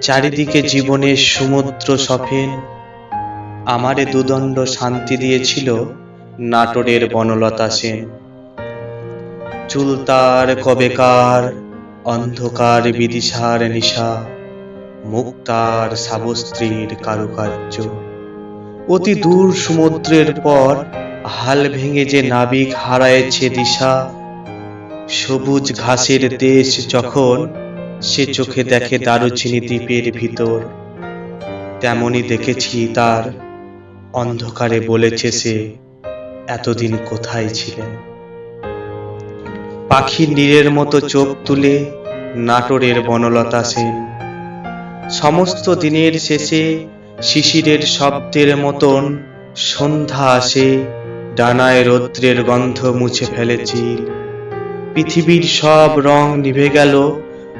চারিদিকে জীবনের সমুদ্র সফেন। আমারে দুদণ্ড শান্তি দিয়েছিল নাটোরের বনলতা সেন। চুল তার কবেকার, অন্ধকার বিদিশার নিশা। মুক্তার সাবস্ত্রীর কারুকার্য। অতি দূর সমুদ্রের পর হাল ভেঙে যে নাবিক হারায়েছে দিশা। সবুজ ঘাসের দেশ যখন সে চোখে দেখে দারুচিনি দ্বীপের ভিতর। তেমনি দেখেছি তার। অন্ধকারে বলেছে সে এতদিন কোথায় ছিলেন? পাখি নীরের মতো চোখ তুলে নাটোরের বনলতা সেন। সমস্ত দিনের শেষে শিশিরের শব্দের মতন সন্ধ্যা আসে। ডানায় রৌদ্রের গন্ধ মুছে ফেলেছি। পৃথিবীর সব রং নিভে গেল।